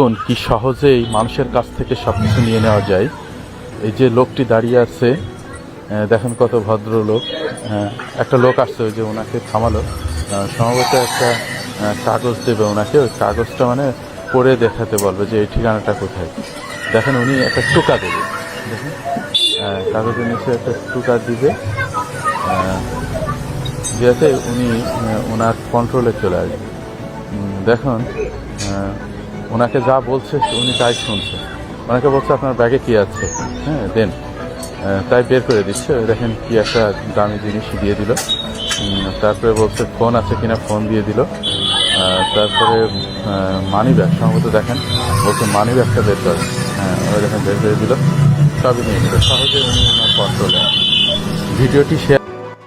দেখুন কি সহজেই মানুষের কাছ থেকে সব কিছু নিয়ে নেওয়া যায়। এই যে লোকটি দাঁড়িয়ে আছে দেখেন কত ভদ্র লোক একটা লোক আসছে, ওই যে ওনাকে থামালো। সম্ভবত একটা কাগজ দেবে ওনাকে। ওই কাগজটা মানে পড়ে দেখাতে বলবে যে এই ঠিকানাটা কোথায়। দেখেন উনি একটা টুকা দেবে। দেখুন কাগজের নিচে একটা টুকা দিবে। যাতে উনি ওনার কন্ট্রোলে চলে আসবে। দেখুন ওনাকে যা বলছে উনি তাই শুনছে। ওনাকে বলছে, আপনার ব্যাগে কি আছে? হ্যাঁ দেন তাই বের করে দিচ্ছে। দেখেন কি একটা দামি জিনিস দিয়ে দিল। তারপরে বলছে, ফোন আছে কিনা? ফোন দিয়ে দিল। তারপরে মানি ব্যাগ সম্ভবত দেখেন, বলছে মানি ব্যাগটা বের করে। হ্যাঁ ওই দেখেন বের করে দিল। সবই নিয়ে নিল। সহজে উনি ওনার কন্ট্রোলে ভিডিওটি শেয়ার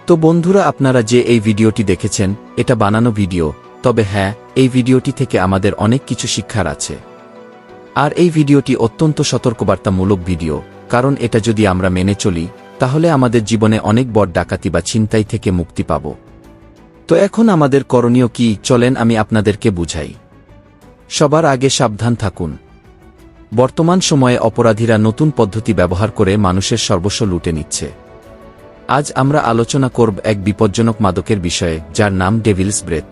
তো বন্ধুরা, আপনারা যে এই ভিডিওটি দেখেছেন, এটা বানানো ভিডিও। তবে হ্যাঁ এই ভিডিওটি থেকে আমাদের অনেক কিছু শিক্ষার আছে। আর এই ভিডিওটি অত্যন্ত সতর্কবার্তামূলক ভিডিও, কারণ এটা যদি আমরা মেনে চলি, তাহলে আমাদের জীবনে অনেক বড় ডাকাতি বা ছিনতাই থেকে মুক্তি পাব। তো এখন আমাদের করণীয় কি? চলেন আমি আপনাদেরকে বুঝাই। সবার আগে সাবধান থাকুন। বর্তমান সময়ে অপরাধীরা নতুন পদ্ধতি ব্যবহার করে মানুষের সর্বস্ব লুটে নিচ্ছে। আজ আমরা আলোচনা করব এক বিপজ্জনক মাদকের বিষয়ে, যার নাম ডেভিলস ব্রেথ।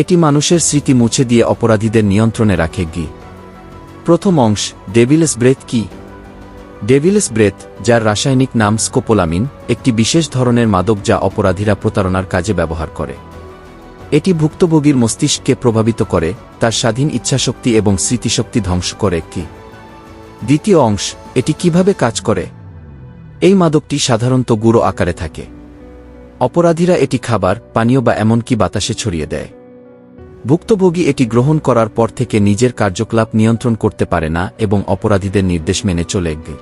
এটি মানুষের স্মৃতি মুছে দিয়ে অপরাধীদের নিয়ন্ত্রণে রাখে গি। প্রথম অংশ, ডেভিলস ব্রেথ কি? ডেভিলস ব্রেথ, যার রাসায়নিক নাম স্কোপোলামিন, একটি বিশেষ ধরনের মাদক যা অপরাধীরা প্রতারণার কাজে ব্যবহার করে। এটি ভুক্তভোগীর মস্তিষ্ককে প্রভাবিত করে, তার স্বাধীন ইচ্ছাশক্তি এবং স্মৃতিশক্তি ধ্বংস করে কি দ্বিতীয় অংশ, এটি কীভাবে কাজ করে? এই মাদকটি সাধারণত গুঁড়ো আকারে থাকে। অপরাধীরা এটি খাবার, পানীয় বা এমনকি বাতাসে ছড়িয়ে দেয়। ভুক্তভোগী এটি গ্রহণ করার পর থেকে নিজের কার্যকলাপ নিয়ন্ত্রণ করতে পারে না এবং অপরাধীদের নির্দেশ মেনে চলে গে।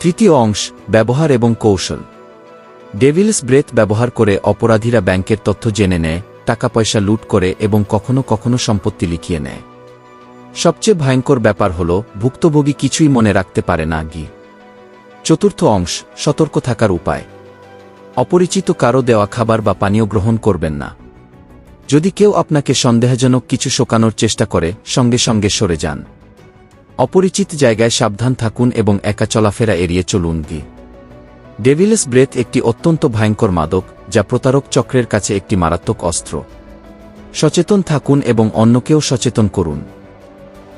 তৃতীয় অংশ, ব্যবহার এবং কৌশল। ডেভিলস ব্রেথ ব্যবহার করে অপরাধীরা ব্যাংকের তথ্য জেনে নেয় টাকা পয়সা লুট করে এবং কখনো কখনো সম্পত্তি লিখিয়ে নেয়। সবচেয়ে ভয়ঙ্কর ব্যাপার হল, ভুক্তভোগী কিছুই মনে রাখতে পারে না গি। চতুর্থ অংশ, সতর্ক থাকার উপায়। অপরিচিত কারও দেওয়া খাবার বা পানীয় গ্রহণ করবেন না। যদি কেউ আপনাকে সন্দেহজনক কিছু শোকানোর চেষ্টা করে, সঙ্গে সঙ্গে সরে যান। অপরিচিত জায়গায় সাবধান থাকুন এবং একা চলাফেরা এড়িয়ে চলুন গি। ডেভিলস ব্রেথ একটি অত্যন্ত ভয়ঙ্কর মাদক, যা প্রতারক চক্রের কাছে একটি মারাত্মক অস্ত্র। সচেতন থাকুন এবং অন্যকেও সচেতন করুন।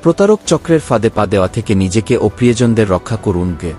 প্রতারক চক্রের ফাঁদে পা দেওয়া থেকে নিজেকে ও প্রিয়জনদের রক্ষা করুন গে।